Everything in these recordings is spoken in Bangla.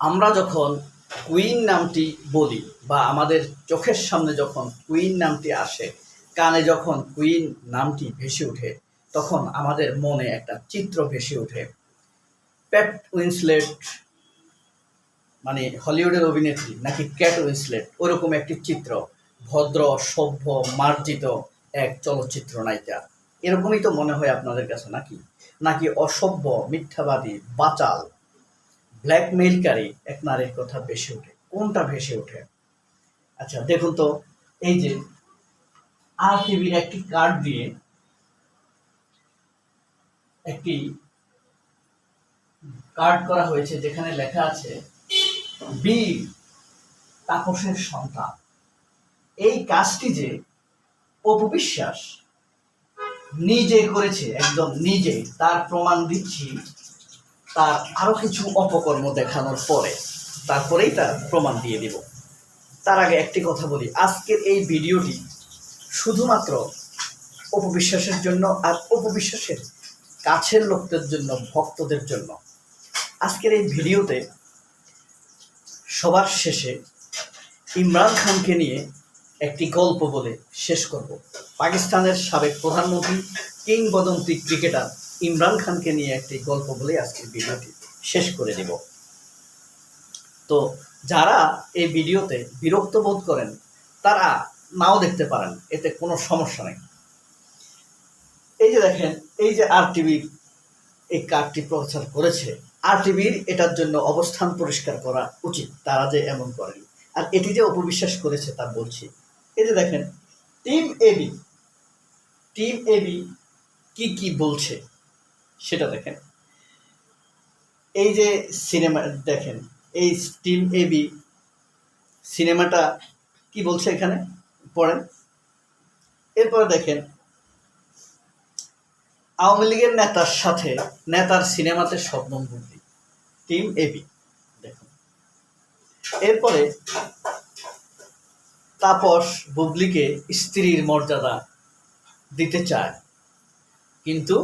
আমরা যখন কুইন নামটি বলি বা আমাদের চোখের সামনে যখন কুইন নামটি আসে, কানে যখন কুইন নামটি ভেসে ওঠে, তখন আমাদের মনে একটা চিত্র ভেসে ওঠে। প্যাট উইন্সলেট মানে হলিউডের অভিনেত্রী নাকি ক্যাট উইন্সলেট ওরকম একটি চিত্র, ভদ্র, সভ্য, মার্জিত এক চলচ্চিত্র নায়িকা। এরকমই তো মনে হয় আপনাদের কাছে নাকি? নাকি অসভ্য, মিথ্যাবাদী, বাচাল ব্ল্যাকমেইলকারী এক নারীর কথা ভেসে ওঠে। কোনটা ভেসে ওঠে? আচ্ছা দেখুন তো, এই যে আর টিভির একটি কার্ড দিয়ে একটি কার্ড করা হয়েছে, যেখানে লেখা আছে বীর তাপসের সন্তান। এই কাজটি যে অপবিশ্বাস নিজে করেছে, একদম নিজে, তার প্রমাণ দিচ্ছি তার আরও কিছু অপকর্ম দেখানোর পরে তারপরেই তার প্রমাণ দিয়ে দিব। তার আগে একটি কথা বলি, আজকের এই ভিডিওটি শুধুমাত্র অপবিশ্বাসের জন্য আর অপবিশ্বাসের কাছের লোকদের জন্য, ভক্তদের জন্য। আজকের এই ভিডিওতে সবার শেষে ইমরান খানকে নিয়ে একটি গল্প বলে শেষ করব। পাকিস্তানের সাবেক প্রধানমন্ত্রী, কিংবদন্তি ক্রিকেটার ইমরান খানকে নিয়ে একটি গল্প বলে আজকের ভিডিওটি শেষ করে দেব তো যারা এই ভিডিওতে বিরক্ত বোধ করেন, তারা নাও দেখতে পারেন, এতে কোনো সমস্যা নেই। এই যে দেখেন, এই যে আর টিভির এই কার্ডটি প্রচার করেছে, আর টিভির এটার জন্য অবস্থান পরিষ্কার করা উচিত, তারা যে এমন করেন আর এটি যে অপবিশ্বাস করেছে, তা বলছি। এই যে দেখেন, টিম এবি টিম এবি কি কি বলছে সেটা দেখেন। এই যে সিনেমা, দেখেন, এই টিম এবি সিনেমাটা কি বলছে এখানে? পড়েন। এরপরে দেখেন, আওয়ামী লীগের নেতার সাথে নেতার সিনেমাতে স্বপ্ন বুদ্ধি টিম এবি দেখুন। এরপরে তাপস বুবলিকে স্ত্রীর মর্যাদা দিতে চায়, কিন্তু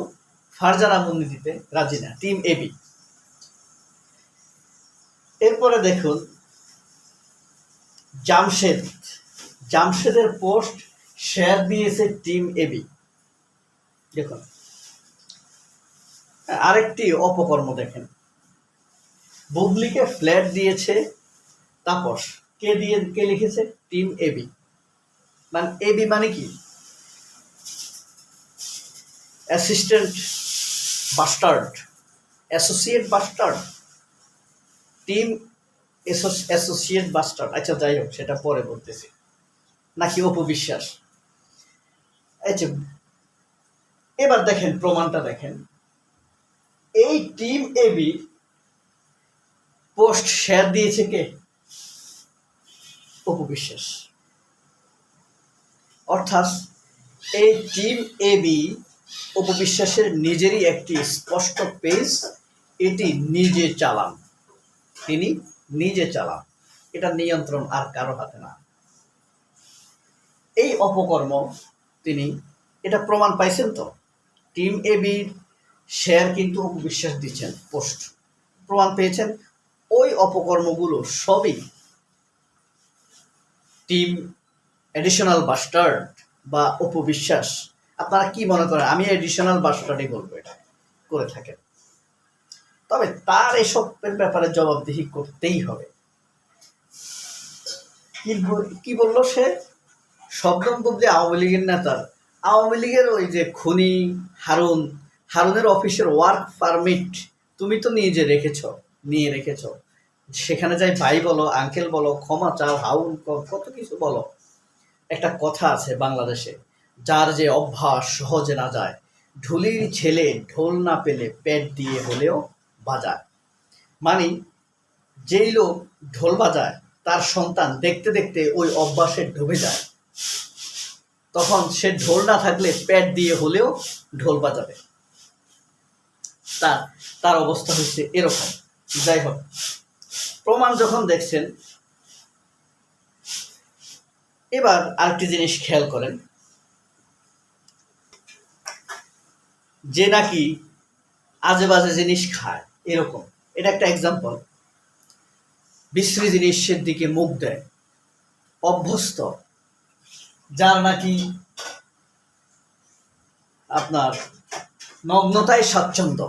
ফারজানা মুন্নি দিতে রাজি না। টিম এবি এরপরে দেখুন, জামশেদ। জামশেদের পোস্ট শেয়ার দিয়েছে টিম এবি দেখুন, আরেকটি অপকর্ম দেখেন। বুবলিকে ফ্ল্যাট দিয়েছে, তাপস, কে দিয়ে, কে লিখেছে? টিম এবি মানে এবি মানে কি? Assistant bastard associate bastard team associate bastard আচ্ছা যাই হোক, সেটা পরে বলতেছি। নাকি অপবিশ্বাস। আচ্ছা এবার দেখেন, প্রমাণটা দেখেন। এই টিম এবি পোস্ট শেয়ার দিয়েছে কে? অপবিশ্বাস। অর্থাৎ, এই টিম এবি অপবিশ্বাসের নিজেরই একটি স্পষ্ট পেজ, এটি নিজে চালান। তিনি নিজে চালান। এটা নিয়ন্ত্রণ আর কারও হাতে না। এই অপকর্ম তিনি, এটা প্রমাণ পাইছেন তো? টিম এবির শেয়ার কিন্তু অপবিশ্বাস দিচ্ছেন, পোস্ট। প্রমাণ পেয়েছেন, ওই অপকর্মগুলো সবই টিম এডিশনাল বাস্টার্ড বা অপবিশ্বাস আপনারা কি মনে করেন? আমি এডিশনাল বাস্টার্ডই বলব এটা, করে থাকেন। তবে তার এসবের ব্যাপারে জবাবদিহি করতেই হবে। কি বল- কি বলল সে? শবনম বুবলি আওয়ামী লীগের নেতার আওয়ামী লীগের ওই যে খনি হারুন, হারুনের অফিসের ওয়ার্ক পারমিট তুমি তো নিজে রেখেছ, নিয়ে রেখেছ। সেখানে যাই ভাই বলো আঙ্কেল বলো, ক্ষমা চাও, হাউন কত কিছু বলো। একটা কথা আছে বাংলাদেশে যার যে অভ্যাস সহজে না যায়, ঢুলির ছেলে ঢোল না পেলে পেট দিয়ে হলেও বাজায়। মানে যেই লোক ঢোল বাজায়, তার সন্তান দেখতে দেখতে ওই অভ্যাসে ডুবে যায়। তখন সে ঢোল না থাকলে পেট দিয়ে হলেও ঢোল বাজাবে। তার তার অবস্থা হচ্ছে এরকম। যাই হোক, প্রমাণ যখন দেখছেন, এবার আরেকটি জিনিস খেয়াল করেন। যে নাকি আজে বাজে জিনিস খায়, এরকম। এটা একটা এক্সাম্পল বিশ্রী জিনিসের দিকে মুখ দেয়, অভ্যস্ত, যার নাকি আপনার নগ্নতায় স্বাচ্ছন্দ্য।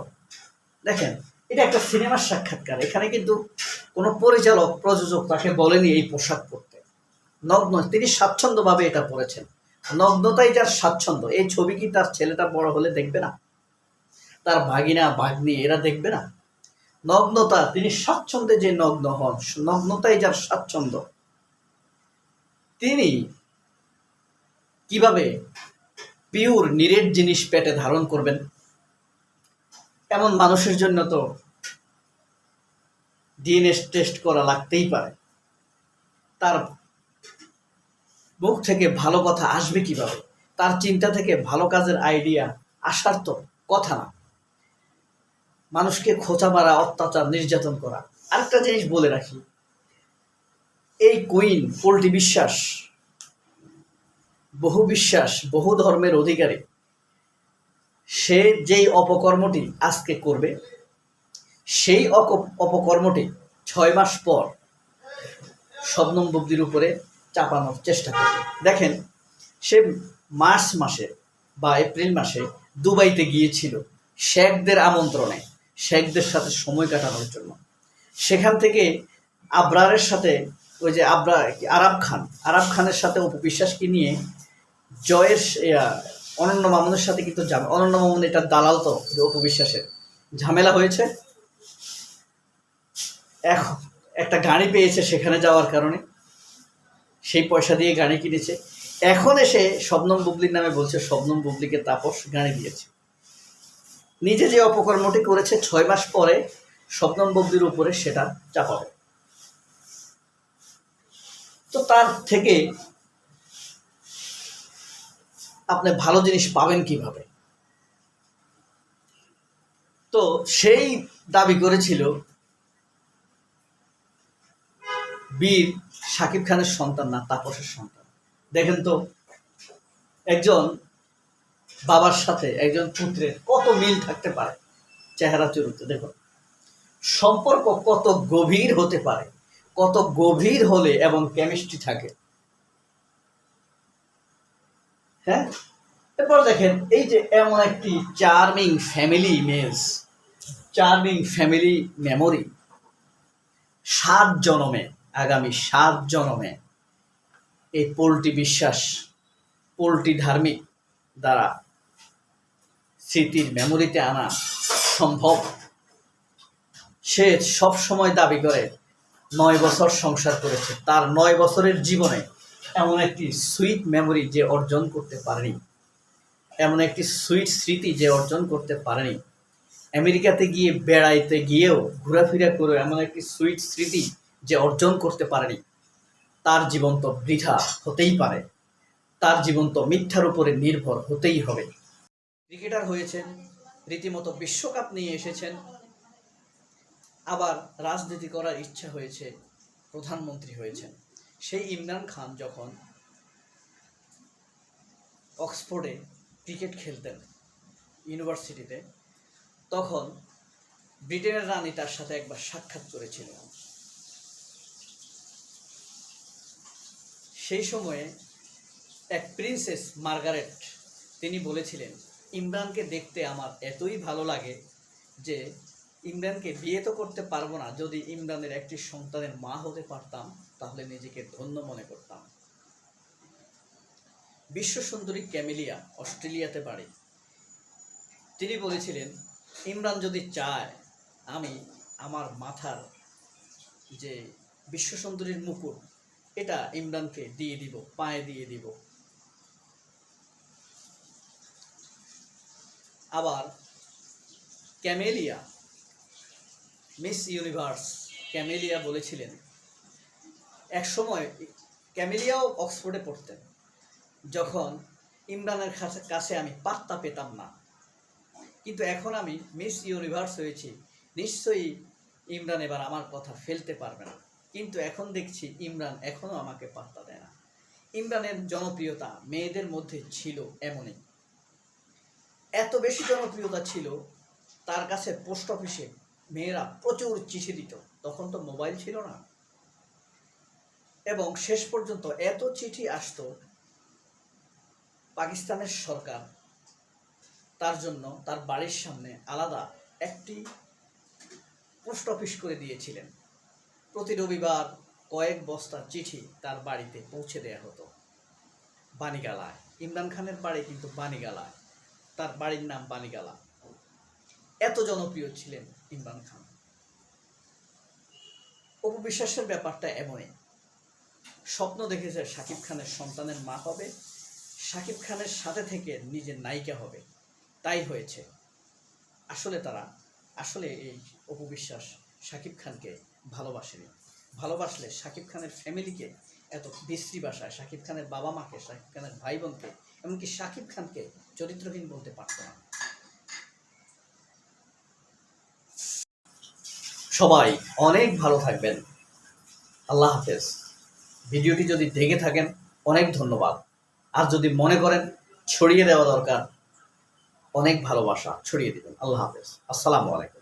দেখেন, এটা একটা সিনেমার সাক্ষাৎকার। এখানে কিন্তু কোনো পরিচালক, প্রযোজক তাকে বলেনি এই পোশাক পরতে। নগ্ন, তিনি স্বাচ্ছন্দ্যভাবে এটা পরেছেন। নগ্নতাই যার স্বাচ্ছন্দ্য। এই ছবি কি তার ছেলেটা বড় হলে দেখবে না? তার ভাগিনা, ভাগ্নি এরা দেখবে না। নগ্নতা, তিনি স্বাচ্ছন্দ্যে যে নগ্ন হন, নগ্নতাই যার স্বাচ্ছন্দ্য। তিনি কীভাবে পিওর, নিরেট জিনিস পেটে ধারণ করবেন? এমন মানুষের জন্য তো ডিএনএ টেস্ট করা লাগতেই পারে। তার মুখ থেকে ভালো কথা আসবে কীভাবে? তার চিন্তা থেকে ভালো কাজের আইডিয়া, আসার তো কথা না। মানুষকে খোঁচা মারা, অত্যাচার, নির্যাতন করা। আরেকটা জিনিস বলে রাখি। এই কুইন পোল্ট্রি বিশ্বাস, বহু বিশ্বাস, বহু ধর্মের অধিকারী, সে যেই অপকর্মটি আজকে করবে, সেই অপকর্মটি ছয় মাস পর শবনম বুদ্ধির উপরে চাপানোর চেষ্টা করবে। দেখেন, সে মার্চ মাসে বা এপ্রিল মাসে দুবাইতে গিয়েছিল, শেখদের আমন্ত্রণে। শেখদের সাথে সময় কাটানোর জন্য। সেখান থেকে আবরারের সাথে ওই যে আবরা আরাব খান, আরাব খানের সাথে অপু বিশ্বাসকে নিয়ে জয়ের অনন্য মামুনের সাথে কিন্তু অনন্য মামুন এটা দালাল তো উপবিশ্বাসের ঝামেলা হয়েছে। এখন একটা গাড়ি পেয়েছে সেখানে যাওয়ার কারণে। সেই পয়সা দিয়ে গাড়ি কিনেছে। এখন এসে শবনম বুবলির নামে বলছে শবনম বুবলিকে তাপস গাড়ি দিয়েছে। নিজে যে অপকর্মটি করেছে ছয় মাস পরে শবনম বুবলির উপরে সেটা চাপাবে। তো তার থেকে আপনি ভালো জিনিস পাবেন কীভাবে? তো সেই দাবি করেছিল বীর শাকিব খানের সন্তান না, তাপসের সন্তান। দেখেন তো, একজন বাবার সাথে একজন পুত্রের কত মিল থাকতে পারে? চেহারা চরিত্র, দেখুন। সম্পর্ক কত গভীর হতে পারে, কত গভীর হলে এবং কেমিস্ট্রি থাকে। হ্যাঁ? এরপর দেখেন, এই যে এমন একটি charming family image charming family memory সাত জনমে, আগামী সাত জনমে, এই পোলট্রি বিশ্বাস, পোলট্রি ধার্মিক দ্বারা স্মৃতির মেমোরিতে আনা সম্ভব। সে সব সময় দাবি করে, নয় বছর সংসার করেছে। তার নয় বছরের জীবনে এমন একটি সুইট মেমোরি যে অর্জন করতে পারেনি। এমন একটি সুইট স্মৃতি যে অর্জন করতে পারেনি। আমেরিকাতে গিয়ে, বেড়াইতে গিয়েও, ঘোরাফেরা করে এমন একটি সুইট স্মৃতি যে অর্জন করতে পারেনি। তার জীবন তো বৃথা হতেই পারে। তার জীবন তো মিথ্যার উপরে নির্ভর হতেই হবে। ক্রিকেটার হয়েছেন, রীতিমতো বিশ্বকাপ নিয়ে এসেছেন। আবার রাজনীতি করার ইচ্ছা হয়েছে, প্রধানমন্ত্রী হয়েছেন। সেই ইমরান খান যখন অক্সফোর্ডে ক্রিকেট খেলতেন ইউনিভার্সিটিতে, তখন ব্রিটেনের রানী তার সাথে একবার সাক্ষাৎ করেছিল সেই সময়ে এক প্রিন্সেস মার্গারেট, তিনি বলেছিলেন ইমরানকে দেখতে আমার এতই ভালো লাগে যে ইমরানকে বিয়ে তো করতে পারব না। যদি ইমরানের একটি সন্তানের মা হতে পারতাম, তাহলে নিজেকে ধন্য মনে করতাম। বিশ্ব সুন্দরী ক্যামেলিয়া অস্ট্রেলিয়াতে বাড়ি। তিনি বলেছিলেন, ইমরান যদি চায়, আমি আমার মাথার যে বিশ্ব সুন্দরীর মুকুট, এটা ইমরানকে দিয়ে দিব, পায়ে দিয়ে দিব। আবার ক্যামেলিয়া, মিস ইউনিভার্স ক্যামেলিয়া বলেছিলেন এক সময় ক্যামেলিয়াও অক্সফোর্ডে পড়তেন, যখন ইমরানের কাছে আমি পাত্তা পেতাম না। কিন্তু এখন আমি মিস ইউনিভার্স হয়েছি, নিশ্চয়ই ইমরান এবার আমার কথা ফেলতে পারবে না। কিন্তু এখন দেখছি ইমরান এখনও আমাকে পাত্তা দেয় না। ইমরানের জনপ্রিয়তা মেয়েদের মধ্যে ছিল এমনই। এত বেশি জনপ্রিয়তা ছিল, তার কাছে পোস্ট অফিসে মেয়েরা প্রচুর চিঠি দিত। তখন তো মোবাইল ছিল না। এবং শেষ পর্যন্ত এত চিঠি আসতো পাকিস্তানের সরকার, তার জন্য তার বাড়ির সামনে আলাদা একটি পোস্ট অফিস করে দিয়েছিলেন। প্রতি রবিবার কয়েক বস্তা চিঠি তার বাড়িতে পৌঁছে দেয়া হতো। বানিগালায় ইমরান খানের বাড়ি কিন্তু বানিগালায় তার বাড়ির নাম বানিগালা এত জনপ্রিয় ছিলেন ইমরান খান। অপবিশ্বাসের ব্যাপারটা এমনই। স্বপ্ন দেখেছে শাকিব খানের সন্তানের মা হবে, শাকিব খানের সাথে থেকে নিজের নায়িকা হবে। তাই হয়েছে। আসলে তারা, আসলে এই অপবিশ্বাস শাকিব খানকে ভালোবাসেনি। ভালোবাসলে শাকিব খানের ফ্যামিলিকে এত বিশ্রী বাসায় শাকিব খানের বাবা মাকে শাকিব খানের ভাই বোনকে এমনকি শাকিব খানকে চরিত্রহীন বলতে পারত না। সবাই অনেক ভালো থাকবেন। আল্লাহ হাফেজ। ভিডিওটি যদি দেখে থাকেন, অনেক ধন্যবাদ। আর যদি মনে করেন ছড়িয়ে দেওয়া দরকার, অনেক ভালোবাসা ছড়িয়ে দিবেন। আল্লাহ হাফেজ। আসসালামু আলাইকুম।